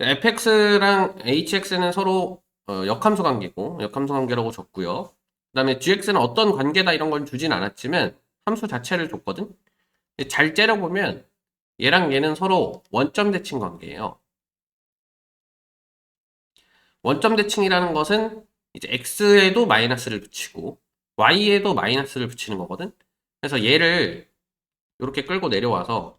fx랑 hx는 서로 어, 역함수 관계고 역함수 관계라고 줬고요. 그 다음에 gx는 어떤 관계다 이런 건 주진 않았지만 함수 자체를 줬거든. 잘 째려보면 얘랑 얘는 서로 원점 대칭 관계예요. 원점 대칭이라는 것은 이제 x에도 마이너스를 붙이고 y에도 마이너스를 붙이는 거거든. 그래서 얘를 이렇게 끌고 내려와서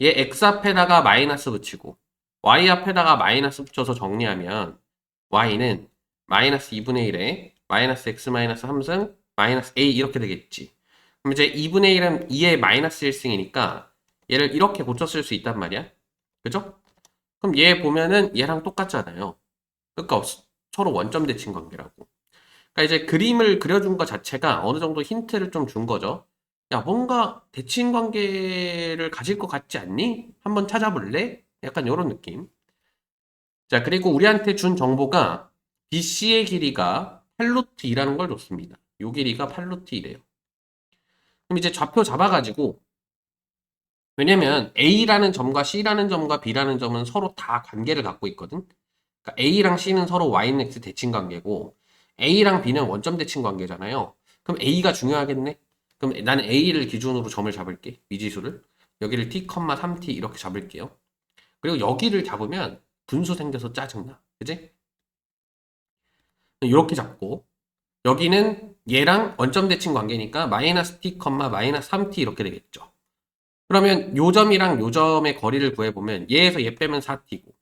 얘 x 앞에다가 마이너스 붙이고 y 앞에다가 마이너스 붙여서 정리하면 y는 마이너스 2분의 1에 마이너스 x 마이너스 3승 마이너스 a 이렇게 되겠지. 그럼 이제 2분의 1은 2의 마이너스 1승이니까 얘를 이렇게 고쳐 쓸 수 있단 말이야. 그죠? 그럼 얘 보면은 얘랑 똑같잖아요. 그러니까 서로 원점 대칭 관계라고. 그러니까 이제 그림을 그려준 것 자체가 어느 정도 힌트를 좀 준 거죠. 야, 뭔가 대칭 관계를 가질 것 같지 않니? 한번 찾아볼래? 약간 이런 느낌. 자, 그리고 우리한테 준 정보가 BC의 길이가 8루트 2라는 걸 줬습니다. 요 길이가 8루트 2래요. 그럼 이제 좌표 잡아가지고 왜냐면 A라는 점과 C라는 점과 B라는 점은 서로 다 관계를 갖고 있거든. 그러니까 A랑 C는 서로 Y는 X 대칭 관계고 A랑 B는 원점 대칭 관계잖아요. 그럼 A가 중요하겠네. 그럼 나는 A를 기준으로 점을 잡을게. 미지수를. 여기를 t, 3t 이렇게 잡을게요. 그리고 여기를 잡으면 분수 생겨서 짜증나. 그지? 이렇게 잡고 여기는 얘랑 원점 대칭 관계니까 마이너스 t, 마이너스 3t 이렇게 되겠죠. 그러면 요 점이랑 요 점의 거리를 구해보면 얘에서 얘 빼면 4t고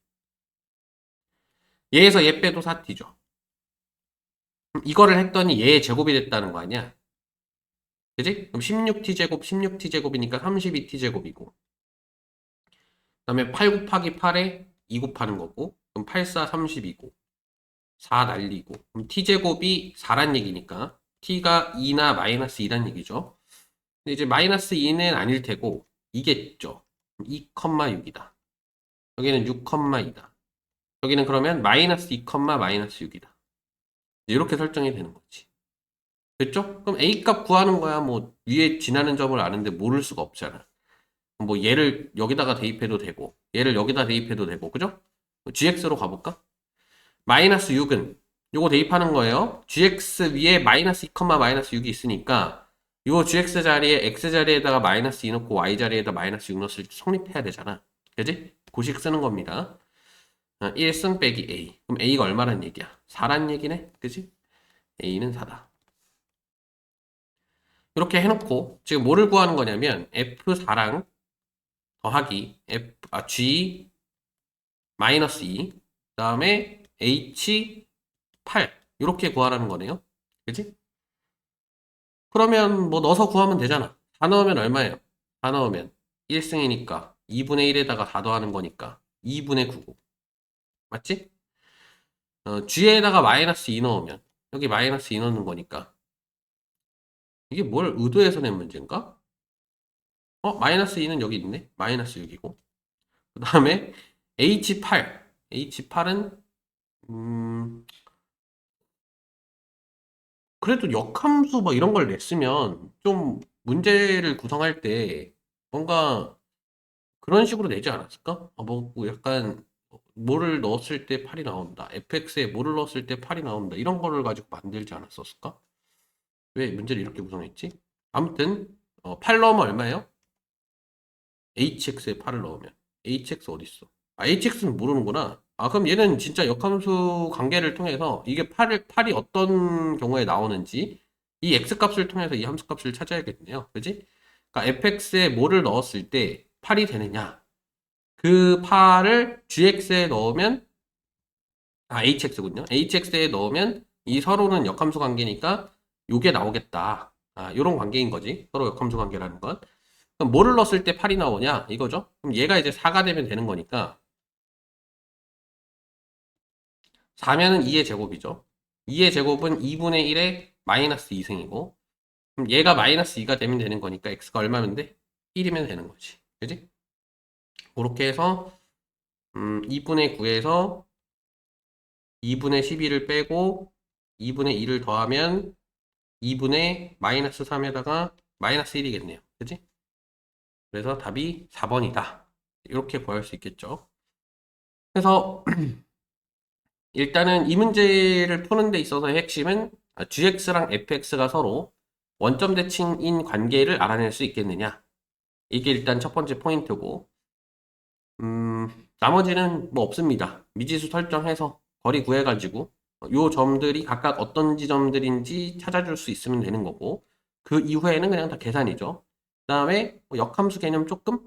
얘에서 얘 빼도 4t죠. 이거를 했더니 얘의 제곱이 됐다는 거 아니야? 그지? 그럼 16t제곱, 16t제곱이니까 32t제곱이고 그 다음에 8 곱하기 8에 2 곱하는 거고 그럼 8, 4, 30이고 4 날리고 그럼 t제곱이 4란 얘기니까 t가 2나 마이너스 2란 얘기죠. 근데 이제 마이너스 2는 아닐 테고 이겠죠. 2,6이다. 여기는 6,2다. 여기는 그러면 마이너스 2, 마이너스 6이다. 이렇게 설정이 되는 거지. 됐죠? 그럼 A 값 구하는 거야. 뭐 위에 지나는 점을 아는데 모를 수가 없잖아. 뭐 얘를 여기다가 대입해도 되고 얘를 여기다 대입해도 되고 그죠? GX로 가볼까? 마이너스 6은 요거 대입하는 거예요. GX 위에 마이너스 2, 마이너스 6이 있으니까 요 GX 자리에 X 자리에다가 마이너스 2 넣고 Y 자리에다 마이너스 6 넣었을 때 성립해야 되잖아. 그지? 고식 쓰는 겁니다. 1승 빼기 A. 그럼 A가 얼마란 얘기야? 4란 얘기네. 그지? A는 4다. 이렇게 해놓고 지금 뭐를 구하는 거냐면 F4랑 더하기 F, 아, G 마이너스 2 그다음에 H8 이렇게 구하라는 거네요. 그지? 그러면 뭐 넣어서 구하면 되잖아. 4 넣으면 얼마예요? 4 넣으면 1승이니까 2분의 1에다가 4 더하는 거니까 2분의 9고 맞지? 어, G에다가 마이너스 2 넣으면 여기 마이너스 2 넣는 거니까 이게 뭘 의도해서 낸 문제인가? 어? 마이너스 2는 여기 있네. 마이너스 6이고 그 다음에 H8 H8은 음... 그래도 역함수 뭐 이런 걸 냈으면 좀 문제를 구성할 때 뭔가 그런 식으로 내지 않았을까? 아, 뭐 약간 뭐를 넣었을 때 8이 나온다. fx에 뭐를 넣었을 때 8이 나온다. 이런 거를 가지고 만들지 않았었을까? 왜 문제를 이렇게 구성했지? 아무튼 어, 8 넣으면 얼마예요? hx에 8을 넣으면 hx 어디 있어? 아, hx는 모르는구나. 아, 그럼 얘는 진짜 역함수 관계를 통해서 이게 8을, 8이 어떤 경우에 나오는지 이 x 값을 통해서 이 함수 값을 찾아야겠네요. 그지? 그러니까 fx에 뭐를 넣었을 때 8이 되느냐? 그 8을 gx에 넣으면 아, hx군요. hx에 넣으면 이 서로는 역함수 관계니까 요게 나오겠다. 아, 요런 관계인 거지. 서로 역함수 관계라는 건. 그럼 뭐를 넣었을 때 8이 나오냐? 이거죠. 그럼 얘가 이제 4가 되면 되는 거니까 4면은 2의 제곱이죠. 2의 제곱은 2분의 1에 마이너스 2승이고 그럼 얘가 마이너스 2가 되면 되는 거니까 x가 얼마면 돼? 1이면 되는 거지. 그지? 그렇게 해서 음, 2분의 9에서 2분의 12를 빼고 2분의 2를 더하면 2분의 마이너스 3에다가 마이너스 1이겠네요. 그지? 그래서 답이 4번이다. 이렇게 구할 수 있겠죠. 그래서 일단은 이 문제를 푸는 데 있어서의 핵심은 아, gx랑 fx가 서로 원점 대칭인 관계를 알아낼 수 있겠느냐. 이게 일단 첫 번째 포인트고, 음, 나머지는 뭐 없습니다. 미지수 설정해서 거리 구해가지고 요 점들이 각각 어떤 지점들인지 찾아줄 수 있으면 되는 거고, 그 이후에는 그냥 다 계산이죠. 그 다음에 뭐 역함수 개념 조금